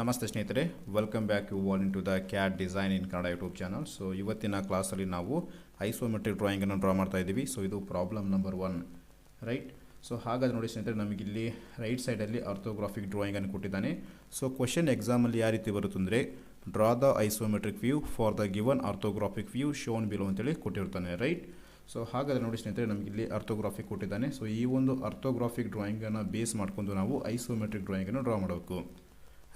ನಮಸ್ತೆ ಸ್ನೇಹಿತರೆ welcome back you all into the CAD design in Kannada YouTube channel so ಇವತ್ತಿನ ಕ್ಲಾಸಲ್ಲಿ ನಾವು ಐಸೋಮೆಟ್ರಿಕ್ ಡ್ರಾಯಿಂಗನ್ನು ಡ್ರಾ ಮಾಡ್ತಾ ಇದ್ದೀವಿ. ಸೊ ಇದು problem number one right so ಹಾಗಾದ್ರೆ ನೋಡಿ ಸ್ನೇಹಿತರೆ, ನಮಗಿಲ್ಲಿ ರೈಟ್ ಸೈಡಲ್ಲಿ ಅರ್ಥೋಗ್ರಾಫಿಕ್ ಡ್ರಾಯಿಂಗನ್ನು ಕೊಟ್ಟಿದ್ದಾನೆ. ಸೊ ಕ್ವಶನ್ ಎಕ್ಸಾಮಲ್ಲಿ ಯಾವ ರೀತಿ ಬರುತ್ತೆ ಅಂದರೆ draw the isometric view for the given orthographic view shown below ಅಂತೇಳಿ ಕೊಟ್ಟಿರ್ತಾನೆ ರೈಟ್ ಸೊ ಹಾಗಾದರೆ ನೋಡಿ ಸ್ನೇಹಿತರೆ, ನಮಗಿಲ್ಲಿ ಅರ್ಥೋಗ್ರಾಫಿಕ್ ಕೊಟ್ಟಿದ್ದಾನೆ. ಸೊ ಈ ಒಂದು ಅರ್ಥೋಗ್ರಾಫಿಕ್ ಡ್ರಾಯಿಂಗನ್ನು ಬೇಸ್ ಮಾಡ್ಕೊಂಡು ನಾವು ಐಸೋಮೆಟ್ರಿಕ್ ಡ್ರಾಯಿಂಗನ್ನು ಡ್ರಾ ಮಾಡಬೇಕು.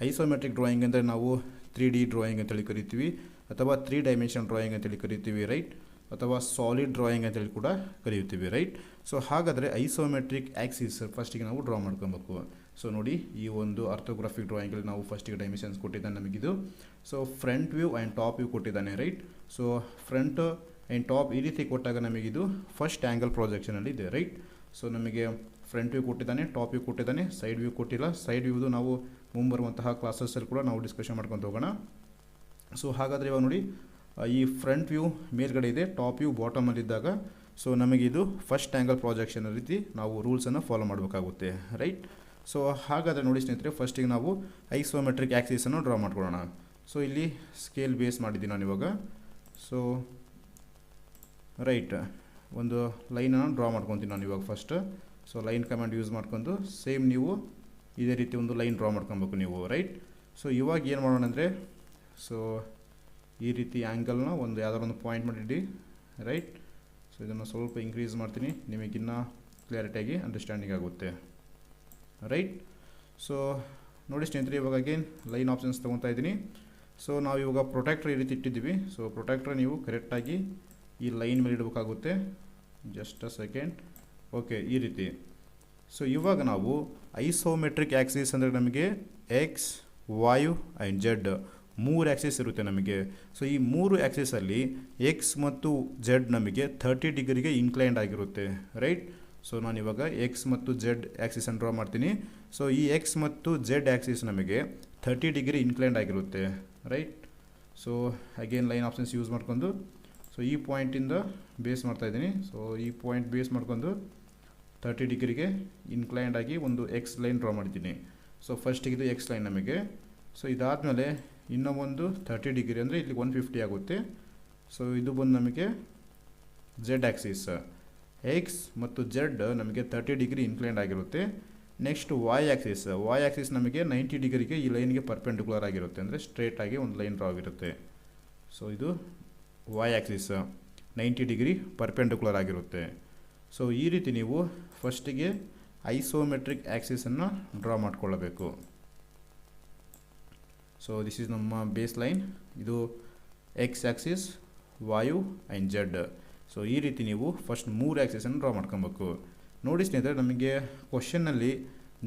ಐಸೋಮೆಟ್ರಿಕ್ ಡ್ರಾಯಿಂಗ್ ಅಂದರೆ ನಾವು ತ್ರೀ ಡಿ ಡ್ರಾಯಿಂಗ್ ಅಂತೇಳಿ ಕರಿತೀವಿ, ಅಥವಾ ತ್ರೀ ಡೈಮೆನ್ಷನ್ ಡ್ರಾಯಿಂಗ್ ಅಂತೇಳಿ ಕರಿತೀವಿ, ರೈಟ್? ಅಥವಾ ಸಾಲಿಡ್ ಡ್ರಾಯಿಂಗ್ ಅಂತೇಳಿ ಕೂಡ ಕರೆಯುತ್ತೀವಿ ರೈಟ್? ಸೊ, ಹಾಗಾದರೆ ಐಸೋಮೆಟ್ರಿಕ್ ಆ್ಯಕ್ಸಿಸ್ ಫಸ್ಟಿಗೆ ನಾವು ಡ್ರಾ ಮಾಡ್ಕೊಬೇಕು. ಸೊ, ನೋಡಿ, ಈ ಒಂದು ಅರ್ಥೋಗ್ರಾಫಿಕ್ ಡ್ರಾಯಿಂಗಲ್ಲಿ ನಾವು ಫಸ್ಟಿಗೆ ಡೈಮೆನ್ಷನ್ಸ್ ಕೊಟ್ಟಿದ್ದಾನೆ ನಮಗಿದು. So front view and top view ಕೊಟ್ಟಿದ್ದಾನೆ, right? So front and top ಈ ರೀತಿ ಕೊಟ್ಟಾಗ ನಮಗಿದು ಫಸ್ಟ್ ಆ್ಯಂಗಲ್ ಪ್ರೊಜೆಕ್ಷನಲ್ಲಿ ಇದೆ, ರೈಟ್? ಸೊ, ನಮಗೆ ಫ್ರಂಟ್ ವ್ಯೂ ಕೊಟ್ಟಿದ್ದಾನೆ ಟಾಪ್ ವ್ಯೂ ಕೊಟ್ಟಿದ್ದಾನೆ ಸೈಡ್ ವ್ಯೂ ಕೊಟ್ಟಿಲ್ಲ. ಸೈಡ್ ವ್ಯೂದು ನಾವು ಮುಂಬರುವಂತಹ ಕ್ಲಾಸಸ್ಸಲ್ಲಿ ಕೂಡ ನಾವು ಡಿಸ್ಕಷನ್ ಮಾಡ್ಕೊಂಡು ಹೋಗೋಣ. ಸೊ ಹಾಗಾದರೆ ಇವಾಗ ನೋಡಿ ಈ ಫ್ರಂಟ್ ವ್ಯೂ ಮೇಲ್ಗಡೆ ಇದೆ ಟಾಪ್ ವ್ಯೂ ಬಾಟಮಲ್ಲಿದ್ದಾಗ ಸೊ ನಮಗಿದು ಫಸ್ಟ್ ಆ್ಯಂಗಲ್ ಪ್ರಾಜೆಕ್ಷನ್ ರೀತಿ ನಾವು ರೂಲ್ಸನ್ನು ಫಾಲೋ ಮಾಡಬೇಕಾಗುತ್ತೆ ರೈಟ್ ಸೊ ಹಾಗಾದರೆ ನೋಡಿ ಸ್ನೇಹಿತರೆ ಫಸ್ಟಿಗೆ ನಾವು ಐಸೋಮೆಟ್ರಿಕ್ ಆ್ಯಕ್ಸಿಸನ್ನು ಡ್ರಾ ಮಾಡ್ಕೊಳ್ಳೋಣ. ಸೊ ಇಲ್ಲಿ ಸ್ಕೇಲ್ ಬೇಸ್ ಮಾಡಿದ್ದೀನಿ ನಾನು ಇವಾಗ. ಸೊ ರೈಟ್ ಒಂದು ಲೈನನ್ನು ಡ್ರಾ ಮಾಡ್ಕೊತೀನಿ ನಾನು ಇವಾಗ first so line command use ಮಾಡ್ಕೊಂಡು ಸೇಮ್ ನೀವು ಇದೇ ರೀತಿ ಒಂದು ಲೈನ್ ಡ್ರಾ ಮಾಡ್ಕೊಬೇಕು ನೀವು ರೈಟ್ ಸೊ ಇವಾಗ ಏನು ಮಾಡೋಣ ಅಂದರೆ ಸೊ ಈ ರೀತಿ ಆ್ಯಂಗಲ್ನ ಒಂದು ಯಾವ್ದಾದ್ರು ಒಂದು ಪಾಯಿಂಟ್ ಮಾಡಿಡಿ ರೈಟ್ ಸೊ ಇದನ್ನು ಸ್ವಲ್ಪ ಇನ್ಕ್ರೀಸ್ ಮಾಡ್ತೀನಿ ನಿಮಗಿನ್ನ ಕ್ಲಾರಿಟಿಯಾಗಿ ಅಂಡರ್ಸ್ಟ್ಯಾಂಡಿಂಗ್ ಆಗುತ್ತೆ ರೈಟ್ ಸೊ ನೋಡಿ ಸ್ನೇಹಿತರೆ, ಇವಾಗ ಅಗೇನ್ ಲೈನ್ ಆಪ್ಷನ್ಸ್ ತೊಗೊತಾ ಇದ್ದೀನಿ. ಸೊ ನಾವು ಇವಾಗ ಪ್ರೊಟೆಕ್ಟ್ರ್ ಈ ರೀತಿ ಇಟ್ಟಿದ್ದೀವಿ. ಸೊ ಪ್ರೊಟೆಕ್ಟ್ರ್ ನೀವು ಕರೆಕ್ಟಾಗಿ ಈ ಲೈನ್ ಮೇಲೆ ಇಡಬೇಕಾಗುತ್ತೆ. ಜಸ್ಟ್ ಅ ಸೆಕೆಂಡ್ ಓಕೆ, ಈ ರೀತಿ. ಸೊ ಇವಾಗ ನಾವು ಐಸೋಮೆಟ್ರಿಕ್ ಆ್ಯಕ್ಸಿಸ್ ಅಂದರೆ ನಮಗೆ ಎಕ್ಸ್ ವಾಯು ಆ್ಯಂಡ್ ಜೆಡ್ ಮೂರು ಆ್ಯಕ್ಸಿಸ್ ಇರುತ್ತೆ ನಮಗೆ. ಸೊ ಈ ಮೂರು ಆ್ಯಕ್ಸಿಸಲ್ಲಿ ಎಕ್ಸ್ ಮತ್ತು ಜೆಡ್ ನಮಗೆ ಥರ್ಟಿ ಡಿಗ್ರಿಗೆ ಇನ್ಕ್ಲೈಂಡ್ ಆಗಿರುತ್ತೆ ರೈಟ್ ಸೊ ನಾನು ಇವಾಗ ಎಕ್ಸ್ ಮತ್ತು ಜೆಡ್ ಆ್ಯಕ್ಸಿಸನ್ನು ಡ್ರಾ ಮಾಡ್ತೀನಿ. ಸೊ ಈ ಎಕ್ಸ್ ಮತ್ತು ಜೆಡ್ ಆ್ಯಕ್ಸಿಸ್ ನಮಗೆ ಥರ್ಟಿ ಡಿಗ್ರಿ ಇನ್ಕ್ಲೈಂಡ್ ಆಗಿರುತ್ತೆ right so again line options use ಮಾಡ್ಕೊಂಡು. ಸೊ ಈ ಪಾಯಿಂಟಿಂದ ಬೇಸ್ ಮಾಡ್ತಾಯಿದ್ದೀನಿ ಸೊ ಈ ಪಾಯಿಂಟ್ ಬೇಸ್ ಮಾಡ್ಕೊಂಡು ತರ್ಟಿ ಡಿಗ್ರಿಗೆ ಇನ್ಕ್ಲೈಂಡ್ ಆಗಿ ಒಂದು ಎಕ್ಸ್ ಲೈನ್ ಡ್ರಾ ಮಾಡಿದ್ದೀನಿ ಸೊ ಫಸ್ಟಿಗೆ ಇದು ಎಕ್ಸ್ ಲೈನ್ ನಮಗೆ. ಸೊ ಇದಾದಮೇಲೆ ಇನ್ನೂ ಒಂದು ತರ್ಟಿ ಡಿಗ್ರಿ ಅಂದರೆ ಇಲ್ಲಿ ಒನ್ ಫಿಫ್ಟಿ ಆಗುತ್ತೆ. ಸೊ ಇದು ಬಂದು ನಮಗೆ ಜೆಡ್ ಆ್ಯಕ್ಸಿಸ್ ಎಕ್ಸ್ ಮತ್ತು ಜೆಡ್ ನಮಗೆ ತರ್ಟಿ ಡಿಗ್ರಿ ಇನ್ಕ್ಲೈಂಡ್ ಆಗಿರುತ್ತೆ. Next Y axis Y axis ನಮಗೆ ನೈಂಟಿ ಡಿಗ್ರಿಗೆ ಈ ಲೈನ್ಗೆ ಪರ್ಪೆಂಡಿಕ್ಯುಲರ್ ಆಗಿರುತ್ತೆ. ಅಂದರೆ ಸ್ಟ್ರೇಟ್ ಆಗಿ ಒಂದು ಲೈನ್ ಡ್ರಾ ಆಗಿರುತ್ತೆ. ಸೊ ಇದು Y axis ninety degree perpendicular ಆಗಿರುತ್ತೆ. ಸೊ ಈ ರೀತಿ ನೀವು ಫಸ್ಟಿಗೆ ಐಸೋಮೆಟ್ರಿಕ್ ಆ್ಯಕ್ಸಿಸನ್ನು ಡ್ರಾ ಮಾಡ್ಕೊಳ್ಳಬೇಕು. ಸೊ ದಿಸ್ ಈಸ್ ನಮ್ಮ ಬೇಸ್ ಲೈನ್ ಇದು X axis Y and Z so ಈ ರೀತಿ ನೀವು ಫಸ್ಟ್ ಮೂರು ಆ್ಯಕ್ಸಿಸನ್ನು ಡ್ರಾ ಮಾಡ್ಕೊಬೇಕು. ನೋಡಿ ಸ್ನೇಹಿತರೆ, ನಮಗೆ ಕ್ವಶನ್ನಲ್ಲಿ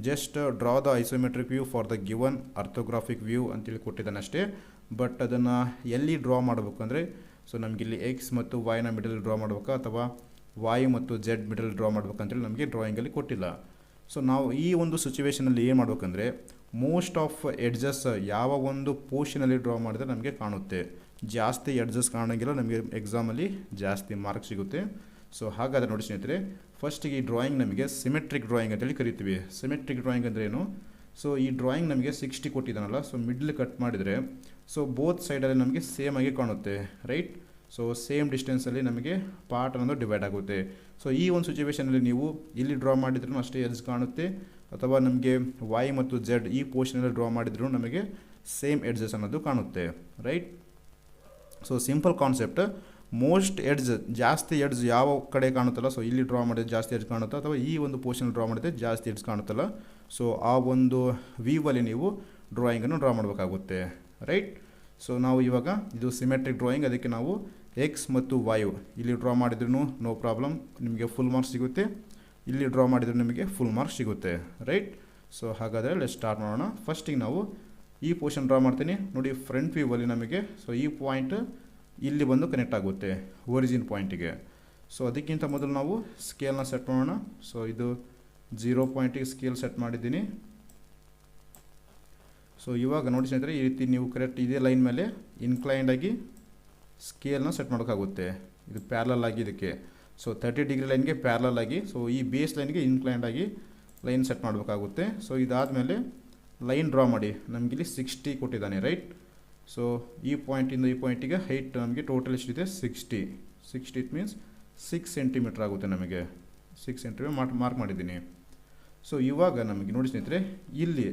just draw the isometric view for the given orthographic view ಅಂತೇಳಿ ಕೊಟ್ಟಿದ್ದಾನೆ ಅಷ್ಟೇ. ಬಟ್ ಅದನ್ನು ಎಲ್ಲಿ ಡ್ರಾ ಮಾಡಬೇಕು ಅಂದರೆ ಸೊ ನಮಗಿಲ್ಲಿ ಎಕ್ಸ್ ಮತ್ತು ವೈನ ಮಿಡಲ್ ಡ್ರಾ ಮಾಡಬೇಕಾ ಅಥವಾ ವಾಯು ಮತ್ತು ಜೆಡ್ ಮಿಡಲ್ ಡ್ರಾ ಮಾಡ್ಬೇಕಂತೇಳಿ ನಮಗೆ ಡ್ರಾಯಿಂಗಲ್ಲಿ ಕೊಟ್ಟಿಲ್ಲ. ಸೊ ನಾವು ಈ ಒಂದು ಸಿಚುವೇಷನಲ್ಲಿ ಏನು ಮಾಡಬೇಕಂದ್ರೆ ಮೋಸ್ಟ್ ಆಫ್ ಎಡ್ಜಸ್ ಯಾವ ಒಂದು ಪೋಷನಲ್ಲಿ ಡ್ರಾ ಮಾಡಿದ್ರೆ ನಮಗೆ ಕಾಣುತ್ತೆ. ಜಾಸ್ತಿ ಎಡ್ಜಸ್ ಕಾಣೋಂಗಿಲ್ಲ, ನಮಗೆ ಎಕ್ಸಾಮಲ್ಲಿ ಜಾಸ್ತಿ ಮಾರ್ಕ್ಸ್ ಸಿಗುತ್ತೆ. ಸೊ ಹಾಗಾದರೆ ನೋಡಿ ಸ್ನೇಹಿತರೆ ಫಸ್ಟಿಗೆ ಈ ಡ್ರಾಯಿಂಗ್ ನಮಗೆ ಸಿಮೆಟ್ರಿಕ್ ಡ್ರಾಯಿಂಗ್ ಅಂತೇಳಿ ಕರಿತೀವಿ. ಸಿಮೆಟ್ರಿಕ್ ಡ್ರಾಯಿಂಗ್ ಅಂದರೆ ಏನು? ಸೊ ಈ ಡ್ರಾಯಿಂಗ್ ನಮಗೆ ಸಿಕ್ಸ್ಟಿ ಕೊಟ್ಟಿದ್ದಾನಲ್ಲ ಸೊ ಮಿಡ್ಲ್ ಕಟ್ ಮಾಡಿದರೆ ಸೊ ಬೋತ್ ಸೈಡಲ್ಲಿ ನಮಗೆ ಸೇಮ್ ಆಗಿ ಕಾಣುತ್ತೆ ರೈಟ್ ಸೊ ಸೇಮ್ ಡಿಸ್ಟೆನ್ಸಲ್ಲಿ ನಮಗೆ ಪಾರ್ಟ್ ಅನ್ನೋದು ಡಿವೈಡ್ ಆಗುತ್ತೆ. ಸೊ ಈ ಒಂದು ಸಿಚುವೇಷನಲ್ಲಿ ನೀವು ಇಲ್ಲಿ ಡ್ರಾ ಮಾಡಿದ್ರೂ ಅಷ್ಟೇ ಎಡ್ಜ್ ಕಾಣುತ್ತೆ. ಅಥವಾ ನಮಗೆ ವೈ ಮತ್ತು ಜೆಡ್ ಈ ಪೋರ್ಷನಲ್ಲಿ ಡ್ರಾ ಮಾಡಿದ್ರೂ ನಮಗೆ ಸೇಮ್ ಎಡ್ಜಸ್ ಅನ್ನೋದು ಕಾಣುತ್ತೆ right so simple concept most edge ಜಾಸ್ತಿ ಎಡ್ಜ್ ಯಾವ ಕಡೆ ಕಾಣುತ್ತಲ್ಲ ಸೊ ಇಲ್ಲಿ ಡ್ರಾ ಮಾಡಿದ್ರೆ ಜಾಸ್ತಿ ಎಡ್ಜ್ ಕಾಣುತ್ತೆ, ಅಥವಾ ಈ ಒಂದು ಪೋರ್ಷನ್ ಡ್ರಾ ಮಾಡಿದ್ರೆ ಜಾಸ್ತಿ ಎಡ್ಜ್ ಕಾಣುತ್ತಲ್ಲ. ಸೊ ಆ ಒಂದು ವ್ಯೂವಲ್ಲಿ ನೀವು ಡ್ರಾಯಿಂಗನ್ನು ಡ್ರಾ ಮಾಡಬೇಕಾಗುತ್ತೆ ರೈಟ್ ಸೊ ನಾವು ಇವಾಗ ಇದು ಸಿಮೆಟ್ರಿಕ್ ಡ್ರಾಯಿಂಗ್ ಅದಕ್ಕೆ ನಾವು ಎಕ್ಸ್ ಮತ್ತು ವಾಯು ಇಲ್ಲಿ ಡ್ರಾ ಮಾಡಿದ್ರೂ ನೋ ಪ್ರಾಬ್ಲಮ್ ನಿಮಗೆ ಫುಲ್ ಮಾರ್ಕ್ಸ್ ಸಿಗುತ್ತೆ. ಇಲ್ಲಿ ಡ್ರಾ ಮಾಡಿದ್ರು ನಿಮಗೆ ಫುಲ್ ಮಾರ್ಕ್ಸ್ ಸಿಗುತ್ತೆ ರೈಟ್ ಸೊ ಹಾಗಾದರೆ ಲೆಟ್ ಸ್ಟಾರ್ಟ್ ಮಾಡೋಣ. ಫಸ್ಟಿಗೆ ನಾವು ಈ ಪೋರ್ಷನ್ ಡ್ರಾ ಮಾಡ್ತೀನಿ. ನೋಡಿ ಫ್ರಂಟ್ ವ್ಯೂವಲ್ಲಿ ನಮಗೆ ಸೊ ಈ ಪಾಯಿಂಟ್ ಇಲ್ಲಿ ಬಂದು ಕನೆಕ್ಟ್ ಆಗುತ್ತೆ ಒರಿಜಿನ್ ಪಾಯಿಂಟಿಗೆ ಸೊ ಅದಕ್ಕಿಂತ ಮೊದಲು ನಾವು ಸ್ಕೇಲ್ನ ಸೆಟ್ ಮಾಡೋಣ. ಸೊ ಇದು ಜೀರೋ ಪಾಯಿಂಟಿಗೆ ಸ್ಕೇಲ್ ಸೆಟ್ ಮಾಡಿದ್ದೀನಿ. ಸೊ ಇವಾಗ ನೋಡಿ ಸ್ನೇಹಿತರೆ, ಈ ರೀತಿ ನೀವು ಕರೆಕ್ಟ್ ಇದೇ ಲೈನ್ ಮೇಲೆ ಇನ್ಕ್ಲೈಂಡ್ ಆಗಿ ಸ್ಕೇಲ್ನ ಸೆಟ್ ಮಾಡೋಕ್ಕಾಗುತ್ತೆ. ಇದು ಪ್ಯಾರಲಲ್ ಆಗಿ ಇದಕ್ಕೆ. ಸೊ ತರ್ಟಿ ಡಿಗ್ರಿ ಲೈನ್ಗೆ ಪ್ಯಾರಲಲ್ ಆಗಿ ಸೊ ಈ ಬೇಸ್ ಲೈನ್ಗೆ ಇನ್ಕ್ಲೈಂಡ್ ಆಗಿ ಲೈನ್ ಸೆಟ್ ಮಾಡಬೇಕಾಗುತ್ತೆ. ಸೊ ಇದಾದಮೇಲೆ ಲೈನ್ ಡ್ರಾ ಮಾಡಿ. ನಮಗಿಲ್ಲಿ ಸಿಕ್ಸ್ಟಿ ಕೊಟ್ಟಿದ್ದಾನೆ ರೈಟ್ ಸೊ ಈ ಪಾಯಿಂಟಿಂದ ಈ ಪಾಯಿಂಟಿಗೆ ಹೈಟ್ ನಮಗೆ ಟೋಟಲ್ ಎಷ್ಟಿದೆ sixty sixty it means six centimetre ಆಗುತ್ತೆ ನಮಗೆ. ಸಿಕ್ಸ್ ಸೆಂಟಿಮೀಟರ್ ಮಾರ್ಕ್ ಮಾರ್ಕ್ ಮಾಡಿದ್ದೀನಿ. ಸೊ ಇವಾಗ ನಮಗೆ ನೋಡಿ ಸ್ನೇಹಿತರೆ, ಇಲ್ಲಿ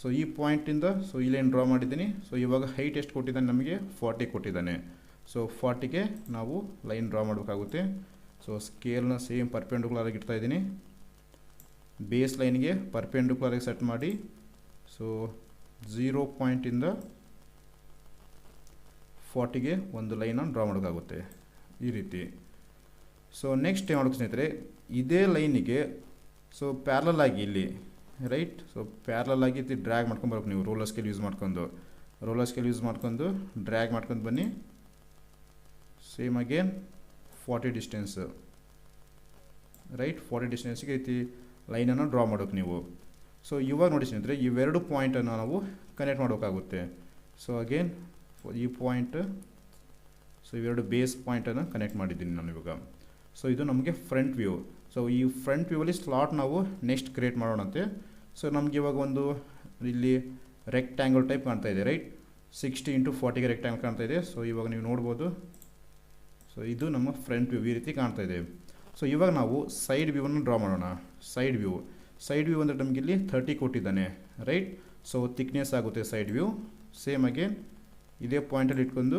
ಸೊ ಈ ಪಾಯಿಂಟಿಂದ ಸೊ ಇಲ್ಲೇನು ಲೈನ್ ಡ್ರಾ ಮಾಡಿದ್ದೀನಿ? ಸೊ ಇವಾಗ ಹೈಟ್ ಎಷ್ಟು ಕೊಟ್ಟಿದ್ದಾನೆ ನಮಗೆ? ಫಾರ್ಟಿ ಕೊಟ್ಟಿದ್ದಾನೆ. ಸೊ ಫಾರ್ಟಿಗೆ ನಾವು ಲೈನ್ ಡ್ರಾ ಮಾಡಬೇಕಾಗುತ್ತೆ. ಸೊ ಸ್ಕೇಲ್ನ ಸೇಮ್ ಪರ್ಪೆಂಡಿಕ್ಯುಲರ್ ಆಗಿ ಇಡ್ತಾ ಇದ್ದೀನಿ. ಬೇಸ್ ಲೈನ್ಗೆ ಪರ್ಪೆಂಡಿಕ್ಯುಲರ್ ಆಗಿ ಸೆಟ್ ಮಾಡಿ. ಸೊ ಝೀರೋ ಪಾಯಿಂಟಿಂದ ಫಾರ್ಟಿಗೆ ಒಂದು ಲೈನನ್ನು ಡ್ರಾ ಮಾಡೋಕ್ಕಾಗುತ್ತೆ ಈ ರೀತಿ. ಸೊ ನೆಕ್ಸ್ಟ್ ಏನು ಮಾಡೋಕ್ಕೆ ಸ್ನೇಹಿತರೆ? ಇದೇ ಲೈನಿಗೆ ಸೊ ಪ್ಯಾರಲಾಗಿ ಇಲ್ಲಿ ರೈಟ್ ಸೊ ಪ್ಯಾರಲಲ್ ಆಗಿ ಡ್ರ್ಯಾಗ್ ಮಾಡ್ಕೊಂಡು ಬರ್ಬೇಕು ನೀವು. ರೋಲರ್ ಸ್ಕೇಲ್ ಯೂಸ್ ಮಾಡ್ಕೊಂಡು. ರೋಲರ್ ಸ್ಕೇಲ್ ಯೂಸ್ ಮಾಡ್ಕೊಂಡು ಡ್ರ್ಯಾಗ್ ಮಾಡ್ಕೊಂಡು ಬನ್ನಿ. Same again forty distance right forty ಡಿಸ್ಟೆನ್ಸ್ಗೆ ರೀತಿ ಲೈನನ್ನು ಡ್ರಾ ಮಾಡೋಕೆ ನೀವು. ಸೊ ಇವಾಗ ನೋಡಿ ಸ್ನೇಹಿತರೆ ಇವೆರಡು ಪಾಯಿಂಟನ್ನು ನಾವು ಕನೆಕ್ಟ್ ಮಾಡೋಕ್ಕಾಗುತ್ತೆ ಸೊ ಅಗೇನ್ ಈ ಪಾಯಿಂಟ್ ಸೊ ಇವೆರಡು ಬೇಸ್ ಪಾಯಿಂಟನ್ನು ಕನೆಕ್ಟ್ ಮಾಡಿದ್ದೀನಿ ನಾನು ಇವಾಗ. ಸೊ ಇದು ನಮಗೆ ಫ್ರಂಟ್ ವ್ಯೂ ಸೊ ಈ ಫ್ರಂಟ್ ವ್ಯೂವಲ್ಲಿ ಸ್ಲಾಟ್ ನಾವು ನೆಕ್ಸ್ಟ್ ಕ್ರಿಯೇಟ್ ಮಾಡೋಣಂತೆ. ಸೊ ನಮಗೆ ಇವಾಗ ಒಂದು ಇಲ್ಲಿ ರೆಕ್ಟ್ಯಾಂಗಲ್ ಟೈಪ್ ಕಾಣ್ತಾ ಇದೆ ರೈಟ್ ಸಿಕ್ಸ್ಟಿ ಇಂಟು ಫಾರ್ಟಿಗೆ ರೆಕ್ಟ್ಯಾಂಗಲ್ ಕಾಣ್ತಾ ಇದೆ. ಸೊ ಇವಾಗ ನೀವು ನೋಡ್ಬೋದು. ಸೊ ಇದು ನಮ್ಮ ಫ್ರಂಟ್ ವ್ಯೂ ಈ ರೀತಿ ಕಾಣ್ತಾ ಇದೆ. ಸೊ ಇವಾಗ ನಾವು ಸೈಡ್ ವ್ಯೂವನ್ನು ಡ್ರಾ ಮಾಡೋಣ. ಸೈಡ್ ವ್ಯೂ ಸೈಡ್ ವ್ಯೂ ಅಂದರೆ ನಮಗೆ ಇಲ್ಲಿ ಥರ್ಟಿ ಕೊಟ್ಟಿದ್ದಾನೆ ರೈಟ್ ಸೊ ತಿಕ್ನೆಸ್ ಆಗುತ್ತೆ ಸೈಡ್ ವ್ಯೂ ಸೇಮ್ ಆಗಿ ಇದೇ ಪಾಯಿಂಟಲ್ಲಿ ಇಟ್ಕೊಂಡು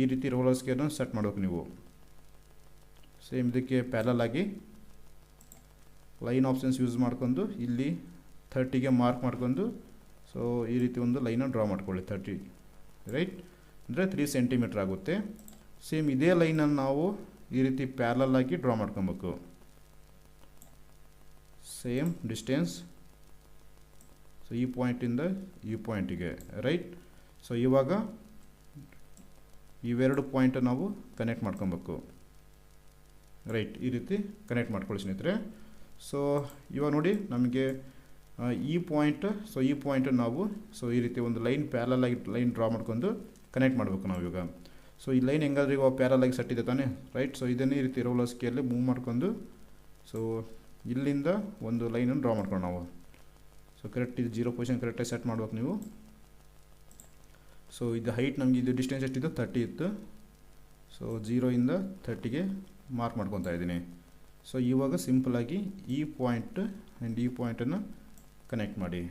ಈ ರೀತಿ ರೋಲರ್ ಸ್ಕೇರ್ನ ಸೆಟ್ ಮಾಡಬೇಕು ನೀವು. ಸೇಮ್ ಇದಕ್ಕೆ ಪ್ಯಾಲಲ್ ಆಗಿ ಲೈನ್ ಆಪ್ಷನ್ಸ್ ಯೂಸ್ ಮಾಡ್ಕೊಂಡು ಇಲ್ಲಿ ಥರ್ಟಿಗೆ ಮಾರ್ಕ್ ಮಾಡ್ಕೊಂಡು ಸೊ ಈ ರೀತಿ ಒಂದು ಲೈನನ್ನು ಡ್ರಾ ಮಾಡ್ಕೊಳ್ಳಿ ಥರ್ಟಿ ರೈಟ್ ಅಂದರೆ ತ್ರೀ ಸೆಂಟಿಮೀಟ್ರ್ ಆಗುತ್ತೆ. ಸೇಮ್ ಇದೇ ಲೈನನ್ನು ನಾವು ಈ ರೀತಿ ಪ್ಯಾರಲ್ ಆಗಿ ಡ್ರಾ ಮಾಡ್ಕೊಬೇಕು. ಸೇಮ್ ಡಿಸ್ಟೆನ್ಸ್ ಸೊ ಈ ಪಾಯಿಂಟಿಂದ ಈ ಪಾಯಿಂಟಿಗೆ ರೈಟ್ ಸೊ ಇವಾಗ ಇವೆರಡು ಪಾಯಿಂಟ್ ನಾವು ಕನೆಕ್ಟ್ ಮಾಡ್ಕೊಬೇಕು. ರೈಟ್ ಈ ರೀತಿ ಕನೆಕ್ಟ್ ಮಾಡ್ಕೊಳ್ಳಿ ಸ್ನೇಹಿತರೆ. ಸೊ ಇವಾಗ ನೋಡಿ ನಮಗೆ ಈ ಪಾಯಿಂಟ್ ಸೊ ಈ ಪಾಯಿಂಟ್ ನಾವು ಸೊ ಈ ರೀತಿ ಒಂದು ಲೈನ್ ಪ್ಯಾರಲ್ ಆಗಿ ಲೈನ್ ಡ್ರಾ ಮಾಡ್ಕೊಂಡು ಕನೆಕ್ಟ್ ಮಾಡಬೇಕು ನಾವು ಇವಾಗ. ಸೊ ಈ ಲೈನ್ ಹೆಂಗಾದ್ರೆ ಇವಾಗ ಪ್ಯಾರಲ್ ಆಗಿ ಸೆಟ್ ಇದೆ ತಾನೇ ರೈಟ್ ಸೊ ಇದನ್ನೇ ಈ ರೀತಿ ರೋಲರ್ ಸ್ಕೇಲಿ ಮೂವ್ ಮಾಡ್ಕೊಂಡು ಸೊ ಇಲ್ಲಿಂದ ಒಂದು ಲೈನನ್ನು ಡ್ರಾ ಮಾಡ್ಕೊಂಡು ನಾವು. ಸೊ ಕರೆಕ್ಟ್ ಇದು ಜೀರೋ ಪೊಸಿಷನ್ ಕರೆಕ್ಟಾಗಿ ಸೆಟ್ ಮಾಡ್ಬೇಕು ನೀವು. ಸೊ ಇದು ಹೈಟ್ ನಮಗೆ ಇದು ಡಿಸ್ಟೆನ್ಸ್ ಎಷ್ಟಿದೆ ತರ್ಟಿ ಇತ್ತು. ಸೊ ಜೀರೋಯಿಂದ ಥರ್ಟಿಗೆ ಮಾರ್ಕ್ ಮಾಡ್ಕೊತಾ ಇದ್ದೀನಿ. ಸೊ ಇವಾಗ ಸಿಂಪಲಾಗಿ ಈ ಪಾಯಿಂಟ್ ಆ್ಯಂಡ್ ಈ ಪಾಯಿಂಟನ್ನು ಕನೆಕ್ಟ್ ಮಾಡಿ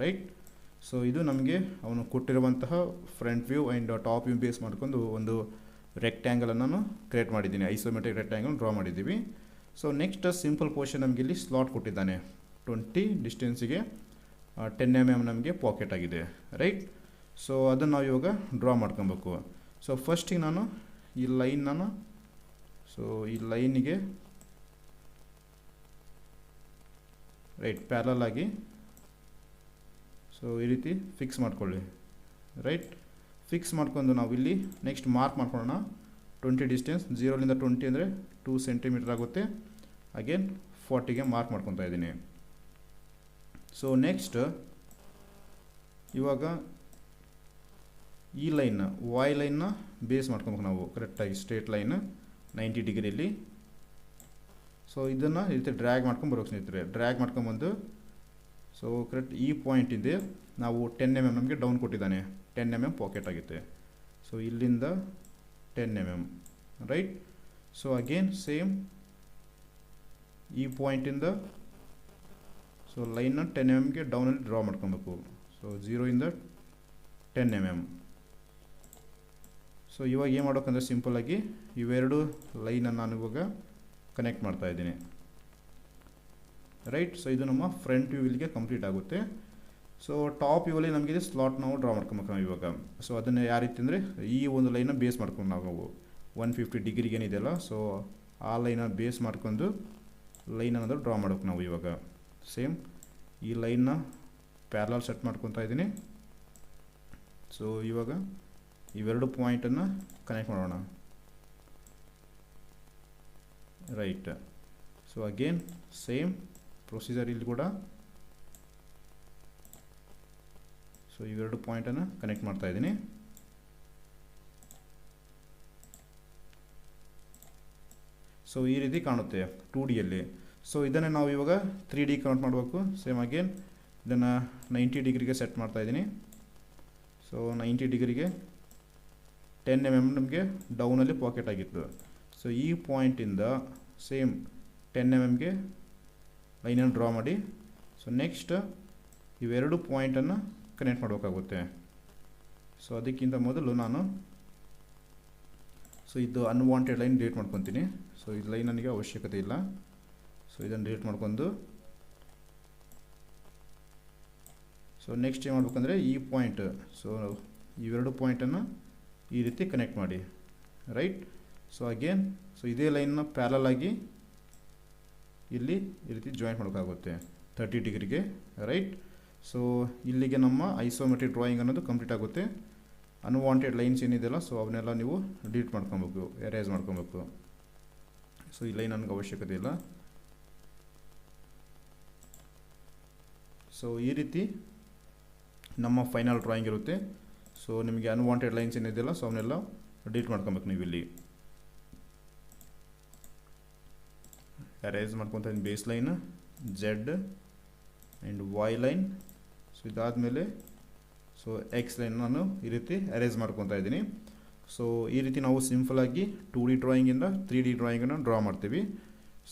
ರೈಟ್ ಸೊ ಇದು ನಮಗೆ ಅವನು ಕೊಟ್ಟಿರುವಂತಹ front view and top view base ಮಾಡ್ಕೊಂಡು ಒಂದು ರೆಕ್ಟ್ಯಾಂಗಲನ್ನು ನಾನು ಕ್ರಿಯೇಟ್ ಮಾಡಿದ್ದೀನಿ. ಐಸೋಮೆಟ್ರಿಕ್ ರೆಕ್ಟ್ಯಾಂಗಲ್ ಡ್ರಾ ಮಾಡಿದ್ದೀವಿ. ಸೊ ನೆಕ್ಸ್ಟ್ ಸಿಂಪಲ್ ಪೋರ್ಷನ್ ನಮಗೆ ಇಲ್ಲಿ ಸ್ಲಾಟ್ ಕೊಟ್ಟಿದ್ದಾನೆ. ಟ್ವೆಂಟಿ ಡಿಸ್ಟೆನ್ಸಿಗೆ ಟೆನ್ ಎಂ ಎಂ ನಮಗೆ ಪಾಕೆಟ್ ಆಗಿದೆ ರೈಟ್ ಸೊ ಅದನ್ನು ನಾವು ಇವಾಗ ಡ್ರಾ ಮಾಡ್ಕೊಬೇಕು. ಸೊ ಫಸ್ಟಿಗೆ ನಾನು ಈ ಲೈನ್ ನಾನು ಸೊ ಈ ಲೈನಿಗೆ ರೈಟ್ ಪ್ಯಾರಲ್ ಆಗಿ. ಸೊ ಈ ರೀತಿ ಫಿಕ್ಸ್ ಮಾಡ್ಕೊಳ್ಳಿ. ರೈಟ್ ಫಿಕ್ಸ್ ಮಾಡ್ಕೊಂಡು ನಾವು ಇಲ್ಲಿ ನೆಕ್ಸ್ಟ್ ಮಾರ್ಕ್ ಮಾಡ್ಕೊಳ್ಳೋಣ. ಟ್ವೆಂಟಿ ಡಿಸ್ಟೆನ್ಸ್ ಜೀರೋಲಿಂದ ಟ್ವೆಂಟಿ ಅಂದರೆ ಟೂ ಸೆಂಟಿಮೀಟರ್ ಆಗುತ್ತೆ. ಅಗೇನ್ ಫಾರ್ಟಿಗೆ ಮಾರ್ಕ್ ಮಾಡ್ಕೊತಾ ಇದ್ದೀನಿ. ಸೊ ನೆಕ್ಸ್ಟ್ ಇವಾಗ ಈ ಲೈನ್ನ ವಾಯ್ ಲೈನ್ನ ಬೇಸ್ ಮಾಡ್ಕೊಬೇಕು ನಾವು. ಕರೆಕ್ಟಾಗಿ ಸ್ಟ್ರೇಟ್ ಲೈನ್ ನೈಂಟಿ ಡಿಗ್ರಿಯಲ್ಲಿ ಸೊ ಇದನ್ನು ಈ ರೀತಿ ಡ್ರ್ಯಾಗ್ ಮಾಡ್ಕೊಂಡು ಸ್ನೇಹಿತರೆ ಡ್ರ್ಯಾಗ್ ಮಾಡ್ಕೊಂಬಂದು ಸೊ ಕರೆಕ್ಟ್ ಈ ಪಾಯಿಂಟಿಂದ ನಾವು ಟೆನ್ ಎಂ ಎಂ ನಮಗೆ ಡೌನ್ ಕೊಟ್ಟಿದ್ದಾನೆ. ಟೆನ್ ಎಂ ಎಂ ಪಾಕೆಟ್ ಆಗುತ್ತೆ. ಸೊ ಇಲ್ಲಿಂದ ten M M right so again same ಈ ಪಾಯಿಂಟಿಂದ ಸೊ ಲೈನ್ನ ಟೆನ್ ಎಂ ಎಮ್ಗೆ ಡೌನಲ್ಲಿ ಡ್ರಾ ಮಾಡ್ಕೊಬೇಕು. ಸೊ ಜೀರೋಯಿಂದ ಟೆನ್ ಎಂ ಎಂ ಸೊ ಇವಾಗ ಏನು ಮಾಡೋಕ್ಕಂದ್ರೆ ಸಿಂಪಲ್ಲಾಗಿ ಇವೆರಡು ಲೈನನ್ನು ನಾನು ಇವಾಗ ಕನೆಕ್ಟ್ ಮಾಡ್ತಾ ಇದ್ದೀನಿ. ರೈಟ್ ಸೊ ಇದು ನಮ್ಮ ಫ್ರಂಟ್ ವ್ಯೂವಿಲ್ಗೆ ಕಂಪ್ಲೀಟ್ ಆಗುತ್ತೆ. ಸೊ ಟಾಪ್ ವ್ಯೂವಲ್ಲಿ ನಮಗೆ ಸ್ಲಾಟ್ ನಾವು ಡ್ರಾ ಮಾಡ್ಕೊಬೇಕು ಇವಾಗ. ಸೊ ಅದನ್ನು ಯಾವ ರೀತಿ ಅಂದರೆ ಈ ಒಂದು ಲೈನ ಬೇಸ್ ಮಾಡ್ಕೊಂಡು ನಾವು. ಒನ್ ಫಿಫ್ಟಿ ಡಿಗ್ರಿಗೆ ಏನಿದೆಯಲ್ಲ ಸೊ ಆ ಲೈನ ಬೇಸ್ ಮಾಡ್ಕೊಂಡು ಲೈನ್ ಅನ್ನೋದು ಡ್ರಾ ಮಾಡ್ಬೇಕು ನಾವು ಇವಾಗ. ಸೇಮ್ ಈ ಲೈನ್ನ ಪ್ಯಾರಲಲ್ ಸೆಟ್ ಮಾಡ್ಕೊತಾ ಇದ್ದೀನಿ. ಸೊ ಇವಾಗ ಇವೆರಡು ಪಾಯಿಂಟನ್ನು ಕನೆಕ್ಟ್ ಮಾಡೋಣ. Right so again same procedure ಇಲ್ಲಿ ಕೂಡ. ಸೊ ಇವೆರಡು ಪಾಯಿಂಟನ್ನು ಕನೆಕ್ಟ್ ಮಾಡ್ತಾ ಇದ್ದೀನಿ. ಸೊ ಈ ರೀತಿ ಕಾಣುತ್ತೆ ಟೂ ಡಿಯಲ್ಲಿ ಸೊ ಇದನ್ನೇ ನಾವು ಇವಾಗ ತ್ರೀ ಡಿ ಕನೆಕ್ಟ್ ಮಾಡಬೇಕು. ಸೇಮ್ ಅಗೇನ್ ಇದನ್ನು ನೈಂಟಿ ಡಿಗ್ರಿಗೆ ಸೆಟ್ ಮಾಡ್ತಾ ಇದ್ದೀನಿ. ಸೊ ನೈಂಟಿ ಡಿಗ್ರಿಗೆ ಟೆನ್ ಎಂ ಎಂ ನಮಗೆ ಡೌನಲ್ಲಿ ಪಾಕೆಟ್ ಆಗಿತ್ತು. ಸೊ ಈ ಪಾಯಿಂಟಿಂದ ಸೇಮ್ ಟೆನ್ ಎಂ ಎಮ್ಗೆ ಲೈನನ್ನು ಡ್ರಾ ಮಾಡಿ. ಸೊ ನೆಕ್ಸ್ಟ್ ಇವೆರಡು ಪಾಯಿಂಟನ್ನು ಕನೆಕ್ಟ್ ಮಾಡಬೇಕಾಗುತ್ತೆ. ಸೊ ಅದಕ್ಕಿಂತ ಮೊದಲು ನಾನು ಸೊ ಇದು ಅನ್ವಾಂಟೆಡ್ ಲೈನ್ ಡಿಲೀಟ್ ಮಾಡ್ಕೊತೀನಿ. ಸೊ ಇದು ಲೈನ್ ನನಗೆ ಅವಶ್ಯಕತೆ ಇಲ್ಲ. ಸೊ ಇದನ್ನು ಡಿಲೀಟ್ ಮಾಡ್ಕೊಂಡು. ಸೊ ನೆಕ್ಸ್ಟ್ ಏನು ಮಾಡ್ಬೇಕಂದ್ರೆ ಈ ಪಾಯಿಂಟ್ ಸೊ ಇವೆರಡು ಪಾಯಿಂಟನ್ನು ಈ ರೀತಿ ಕನೆಕ್ಟ್ ಮಾಡಿ. ರೈಟ್ ಸೊ ಅಗೇನ್ ಸೊ ಇದೇ ಲೈನ್ನ ಪ್ಯಾರಲ್ ಆಗಿ ಇಲ್ಲಿ ಈ ರೀತಿ ಜಾಯಿಂಟ್ ಮಾಡೋಕ್ಕಾಗುತ್ತೆ ತರ್ಟಿ ಡಿಗ್ರಿಗೆ ರೈಟ್ ಸೊ ಇಲ್ಲಿಗೆ ನಮ್ಮ ಐಸೋಮೆಟ್ರಿಕ್ ಡ್ರಾಯಿಂಗ್ ಅನ್ನೋದು ಕಂಪ್ಲೀಟ್ ಆಗುತ್ತೆ. ಅನ್ವಾಂಟೆಡ್ ಲೈನ್ಸ್ ಏನಿದೆಯಲ್ಲ ಸೊ ಅವನ್ನೆಲ್ಲ ನೀವು ಡಿಲೀಟ್ ಮಾಡ್ಕೊಬೇಕು ಎರೇಸ್ ಮಾಡ್ಕೊಬೇಕು. ಸೊ ಈ ಲೈನ್ ನನಗೆ ಅವಶ್ಯಕತೆ ಇಲ್ಲ. ಸೊ ಈ ರೀತಿ ನಮ್ಮ ಫೈನಲ್ ಡ್ರಾಯಿಂಗ್ ಇರುತ್ತೆ. ಸೊ ನಿಮಗೆ ಅನ್ವಾಂಟೆಡ್ ಲೈನ್ಸ್ ಏನಿದೆಯಲ್ಲ ಸೊ ಅವನ್ನೆಲ್ಲ ಡಿಲೀಟ್ ಮಾಡ್ಕೊಬೇಕು ನೀವು ಇಲ್ಲಿ ಅರೇಂಜ್ ಮಾಡ್ಕೊತ base line Z and Y line so ಇದಾದಮೇಲೆ ಸೊ ಎಕ್ಸ್ ಲೈನ್ ನಾನು ಈ ರೀತಿ ಅರೇಂಜ್ ಮಾಡ್ಕೊತಾ ಇದ್ದೀನಿ. ಸೊ ಈ ರೀತಿ ನಾವು ಸಿಂಪಲಾಗಿ ಟೂ ಡಿ ಡ್ರಾಯಿಂಗಿಂದ ತ್ರೀ ಡಿ ಡ್ರಾಯಿಂಗನ್ನು ಡ್ರಾ ಮಾಡ್ತೀವಿ.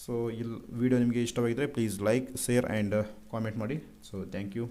ಸೊ ಇಲ್ಲಿ ವಿಡಿಯೋ ನಿಮಗೆ ಇಷ್ಟವಾಗಿದ್ದರೆ please like share and comment ಮಾಡಿ. So thank you